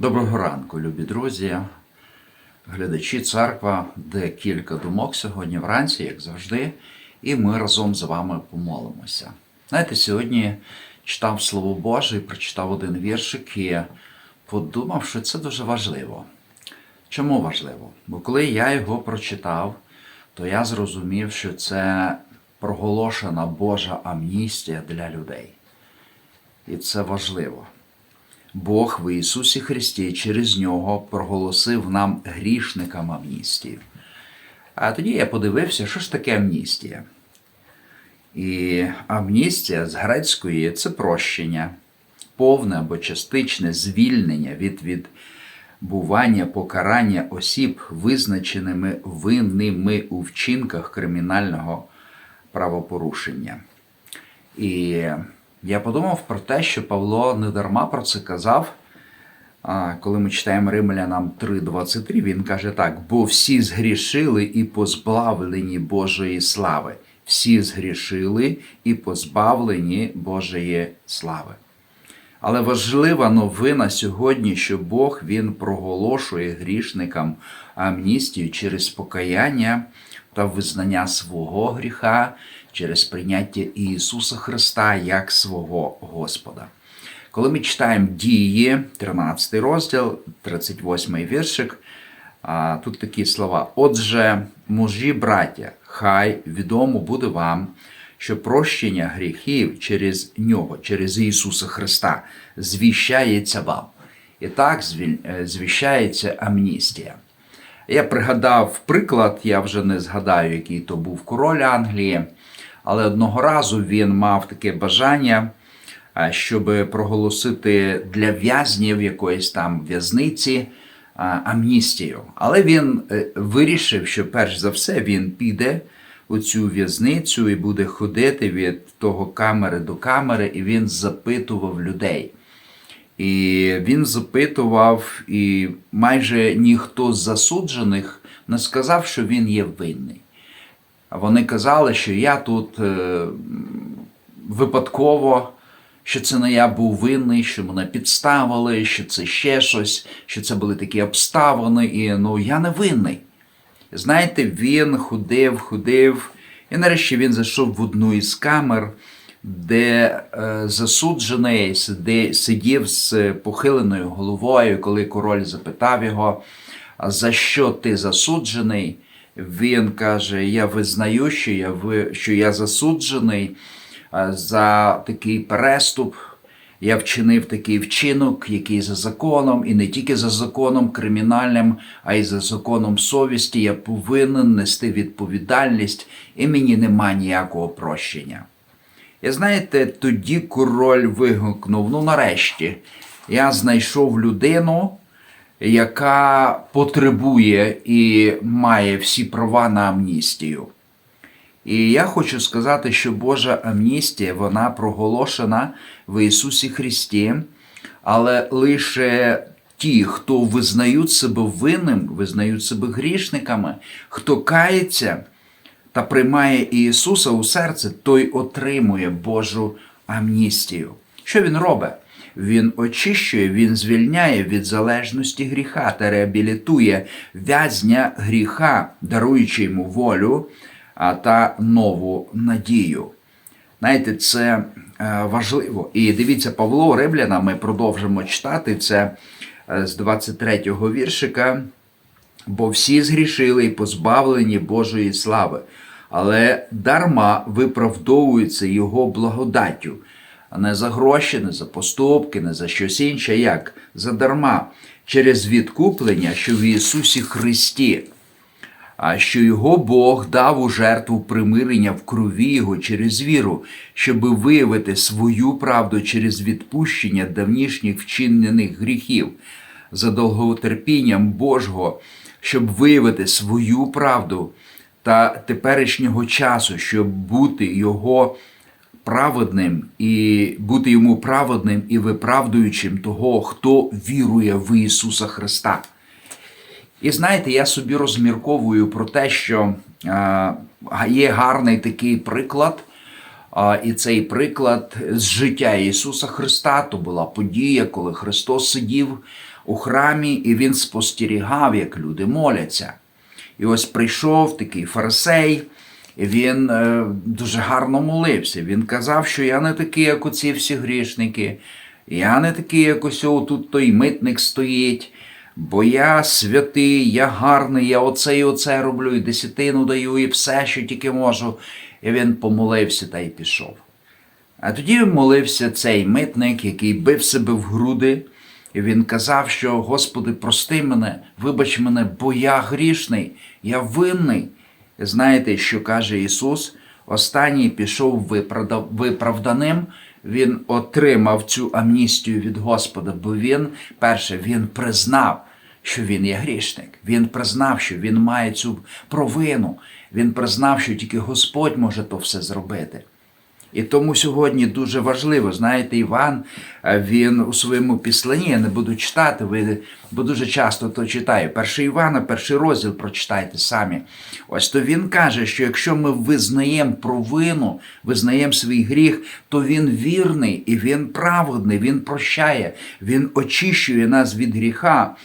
Доброго ранку, любі друзі, глядачі церква, де кілька думок сьогодні вранці, як завжди, і ми разом з вами помолимося. Знаєте, сьогодні читав Слово Боже і прочитав один віршик і подумав, що це дуже важливо. Чому важливо? Бо коли я його прочитав, то я зрозумів, що це проголошена Божа амністія для людей. І це важливо. Бог в Ісусі Христі через нього проголосив нам грішникам амністію. А тоді я подивився, що ж таке амністія. І амністія з грецької це прощення, повне або частичне звільнення від відбування покарання осіб, визначеними винними у вчинках кримінального правопорушення. І я подумав про те, що Павло не дарма про це казав. Коли ми читаємо Римлянам 3:23, він каже так: бо всі згрішили і позбавлені Божої слави. Всі згрішили і позбавлені Божої слави. Але важлива новина сьогодні, що Бог Він проголошує грішникам амністію через покаяння та визнання свого гріха, через прийняття Ісуса Христа як свого Господа. Коли ми читаємо дії, 13 розділ, 38 віршик, тут такі слова. Отже, мужі, браття, хай відомо буде вам, що прощення гріхів через нього, через Ісуса Христа, звіщається вам. І так е, звіщається амністія. Я пригадав приклад, я вже не згадаю, який то був король Англії, але одного разу він мав таке бажання, щоб проголосити для в'язнів якоїсь там в'язниці амністію. Але він е, вирішив, що перш за все він піде у цю в'язницю і буде ходити від того камери до камери, і він запитував людей. І він запитував, і майже ніхто з засуджених не сказав, що він є винний. Вони казали, що я тут е, випадково, що це не я був винний, що мене підставили, що це ще щось, що це були такі обставини, і ну я не винний. Знаєте, він ходив, ходив, і нарешті він зайшов в одну із камер, де е, засуджений сиди, сидів з похиленою головою, коли король запитав його, «А за що ти засуджений? Він каже: Я визнаю, що я, ви- що я засуджений за такий переступ. Я вчинив такий вчинок, який за законом, і не тільки за законом кримінальним, а й за законом совісті. Я повинен нести відповідальність, і мені нема ніякого прощення. І знаєте, тоді король вигукнув: ну нарешті, я знайшов людину, яка потребує і має всі права на амністію. І я хочу сказати, що Божа амністія вона проголошена в Ісусі Христі, але лише ті, хто визнають себе винним, визнають себе грішниками, хто кається та приймає Ісуса у серце, той отримує Божу амністію. Що він робить? Він очищує, він звільняє від залежності гріха та реабілітує в'язня гріха, даруючи йому волю та нову надію. Знаєте, це е, важливо. І дивіться, Павло Римляна, ми продовжимо читати це е, з 23-го віршика. Бо всі згрішили і позбавлені Божої слави, але дарма виправдовуються Його благодаттю, не за гроші, не за поступки, не за щось інше, як? Задарма, через відкуплення, що в Ісусі Христі. А що його Бог дав у жертву примирення в крові Його через віру, щоби виявити свою правду через відпущення давнішніх вчинених гріхів, за довготерпінням Божого, щоб виявити свою правду та теперішнього часу, щоб бути Його праведним і бути йому праведним і виправдуючим того, хто вірує в Ісуса Христа. І знаєте, я собі розмірковую про те, що є гарний такий приклад, і цей приклад з життя Ісуса Христа то була подія, коли Христос сидів у храмі, і він спостерігав, як люди моляться. І ось прийшов такий фарисей, він е, дуже гарно молився. Він казав, що я не такий, як оці всі грішники, я не такий, як ось тут той митник стоїть, бо я святий, я гарний, я оце і оце роблю, і десятину даю, і все, що тільки можу. І він помолився та й пішов. А тоді молився цей митник, який бив себе в груди, і він казав, що Господи, прости мене, вибач мене, бо я грішний, я винний. Знаєте, що каже Ісус? Останній пішов виправда- виправданим, він отримав цю амністію від Господа, бо він, перше, він признав, що він є грішник. Він признав, що він має цю провину. Він признав, що тільки Господь може то все зробити. І тому сьогодні дуже важливо, знаєте, Іван, е, він у своєму післанні, я не буду читати, ви, бо дуже часто то читаю. Перший Івана, перший розділ прочитайте самі. Ось то він каже, що якщо ми визнаємо провину, визнаємо свій гріх, то він вірний і він праведний, він прощає, він очищує нас від гріха.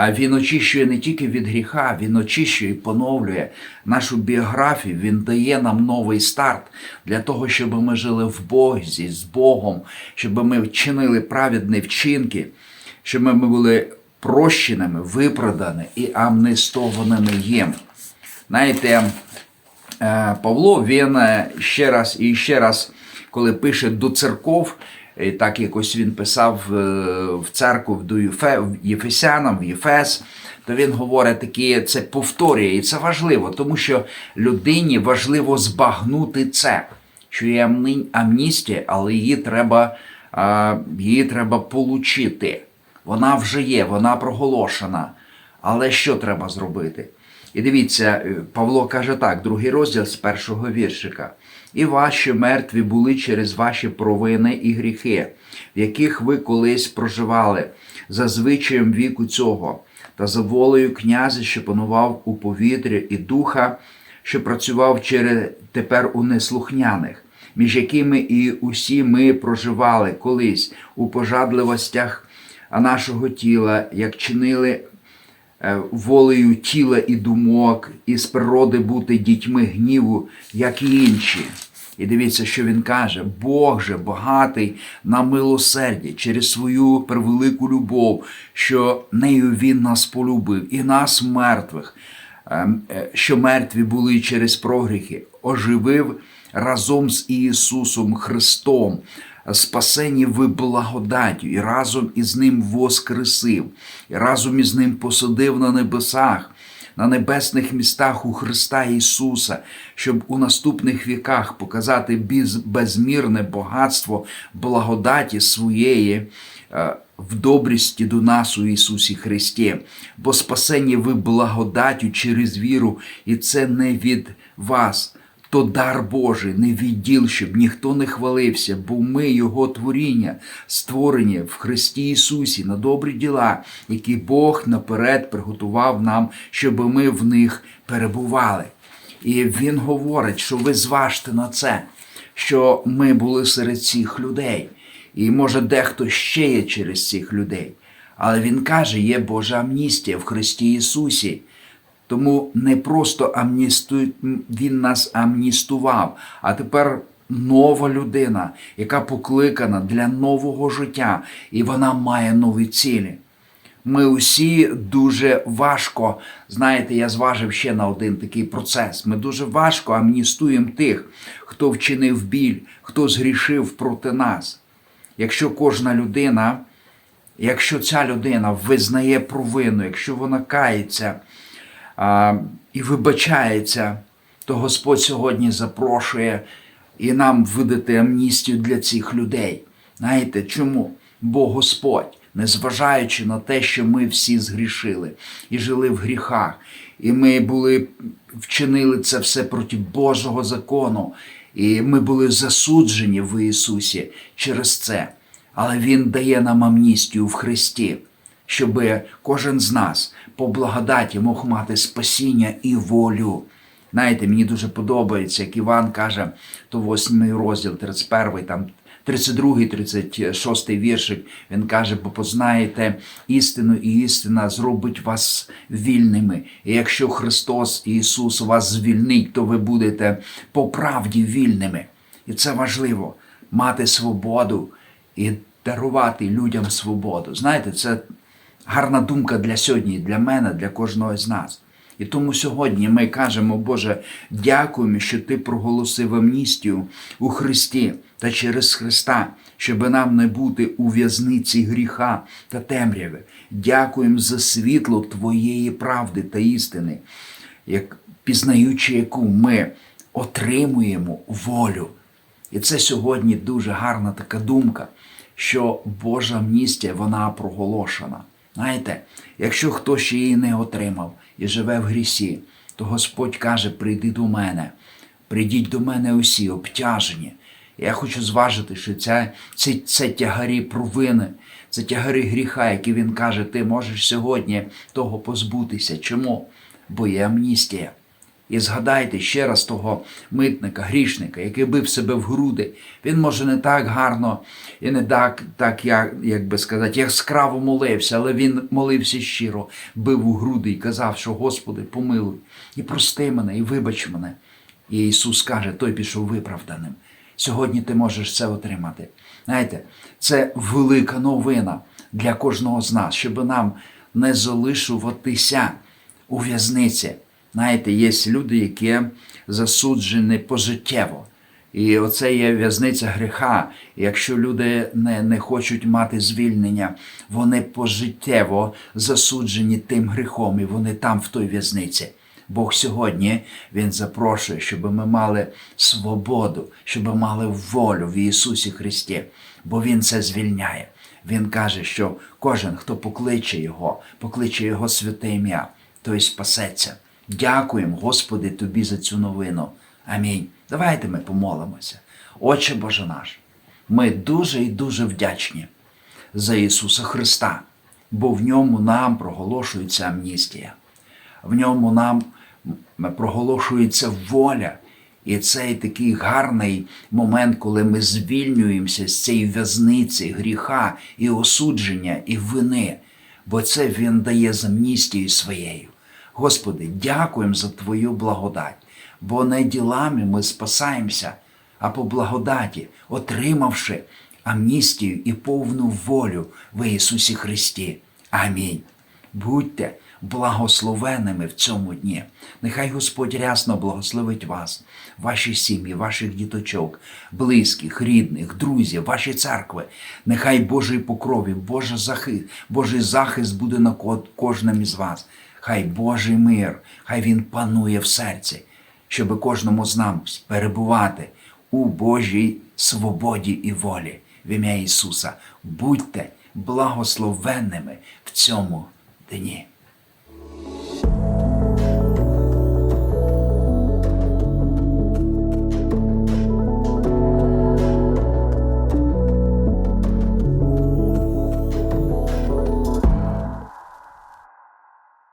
А він очищує не тільки від гріха, він очищує і поновлює нашу біографію. Він дає нам новий старт для того, щоб ми жили в Бозі, з Богом, щоб ми вчинили праведні вчинки, щоб ми були прощеними, виправдані і амнестованими їм. Знаєте, е, Павло він е, ще раз і ще раз, коли пише до церков, так якось він писав е, в церкву до Єфесянам, в Єфес, то він говорить такі, це повторює, і це важливо, тому що людині важливо збагнути це, що є амністія, але її треба, її треба получити. Вона вже є, вона проголошена. Але що треба зробити? І дивіться, е, Павло каже так, другий розділ з першого віршика. І ваші мертві були через ваші провини і гріхи, в яких ви колись проживали, за звичаєм віку цього, та за волею князя, що панував у повітрі, і духа, що працював через тепер у неслухняних, між якими і усі ми проживали колись у пожадливостях нашого тіла, як чинили волею тіла і думок, і з природи бути дітьми гніву, як і інші. І дивіться, що він каже: Бог же багатий на милосердя через свою превелику любов, що нею він нас полюбив, і нас мертвих, ем, е, що мертві були через прогріхи, оживив разом з Ісусом Христом, спасені ви благодаттю, і разом із Ним воскресив, і разом із Ним посадив на небесах, на небесних містах у Христа Ісуса, щоб у наступних віках показати безмірне багатство благодаті своєї. е, В добрісті до нас у Ісусі Христі, бо спасені ви благодаттю через віру, і це не від вас, то дар Божий, не відділ, щоб ніхто не хвалився, бо ми Його творіння, створені в Христі Ісусі на добрі діла, які Бог наперед приготував нам, щоб ми в них перебували. І Він говорить, що ви зважте на це, що ми були серед цих людей. І може дехто ще є через цих людей. Але він каже, є Божа амністія в Христі Ісусі. Тому не просто амністу... Він нас амністував, а тепер нова людина, яка покликана для нового життя, і вона має нові цілі. Ми усі дуже важко, знаєте, я зважив ще на один такий процес. Ми дуже важко амністуємо тих, хто вчинив біль, хто згрішив проти нас. Якщо кожна людина, якщо ця людина визнає провину, якщо вона кається а, і вибачається, то Господь сьогодні запрошує і нам видати амністію для цих людей. Знаєте чому? Бо Господь, незважаючи на те, що ми всі згрішили і жили в гріхах, і ми були вчинили це все проти Божого закону, і ми були засуджені в Ісусі через це. Але Він дає нам амністію в Христі, щоб кожен з нас по благодаті мог мати спасіння і волю. Знаєте, мені дуже подобається, як Іван каже, то 8 розділ, 31, там 32, 36 віршик, він каже, бо познаєте істину, і істина зробить вас вільними. І якщо Христос Ісус вас звільнить, то ви будете по правді вільними. І це важливо мати свободу і дарувати людям свободу. Знаєте, це гарна думка для сьогодні, для мене, для кожного з нас. І тому сьогодні ми кажемо, Боже, дякуємо, що Ти проголосив амністію у Христі та через Христа, щоб нам не бути у в'язниці гріха та темряви. Дякуємо за світло Твоєї правди та істини, як пізнаючи, яку ми отримуємо волю. І це сьогодні дуже гарна така думка, що Божа амністія вона проголошена. Знаєте, якщо хтось ще її не отримав і живе в грісі, то Господь каже: прийди до мене, прийдіть до мене усі обтяжені. Я хочу зважити, що це, це, це тягарі провини, це тягарі гріха, які він каже, ти можеш сьогодні того позбутися. Чому? Бо є амністія. І згадайте ще раз того митника, грішника, який бив себе в груди. Він може не так гарно і не так, так як, як би сказати, яскраво молився, але він молився щиро, бив у груди і казав, що Господи, помилуй, і прости мене, і вибач мене. І Ісус каже, той пішов виправданим. Сьогодні ти можеш це отримати. Знаєте, це велика новина для кожного з нас, щоб нам не залишуватися у в'язниці. Знаєте, є люди, які засуджені пожиттєво. І оце є в'язниця гріха. Якщо люди не, не хочуть мати звільнення, вони пожиттєво засуджені тим гріхом, і вони там в той в'язниці. Бог сьогодні Він запрошує, щоб ми мали свободу, щоб ми мали волю в Ісусі Христі, бо Він це звільняє. Він каже, що кожен, хто покличе Його, покличе Його святе ім'я, той спасеться. Дякуємо, Господи, Тобі за цю новину. Амінь. Давайте ми помолимося. Отче Боже наш, ми дуже і дуже вдячні за Ісуса Христа, бо в ньому нам проголошується амністія, в ньому нам проголошується воля. І цей такий гарний момент, коли ми звільнюємося з цієї в'язниці гріха і осудження, і вини, бо це Він дає з амністією своєю. Господи, дякуємо за Твою благодать, бо не ділами ми спасаємося, а по благодаті, отримавши амністію і повну волю в Ісусі Христі. Амінь. Будьте благословенними в цьому дні. Нехай Господь рясно благословить вас, ваші сім'ї, ваших діточок, близьких, рідних, друзів, ваші церкви. Нехай Божий покрові, Божий захист, Божий захист буде на ко- кожному із вас. Хай Божий мир, хай Він панує в серці, щоб кожному з нас перебувати у Божій свободі і волі в ім'я Ісуса. Будьте благословенними в цьому дні.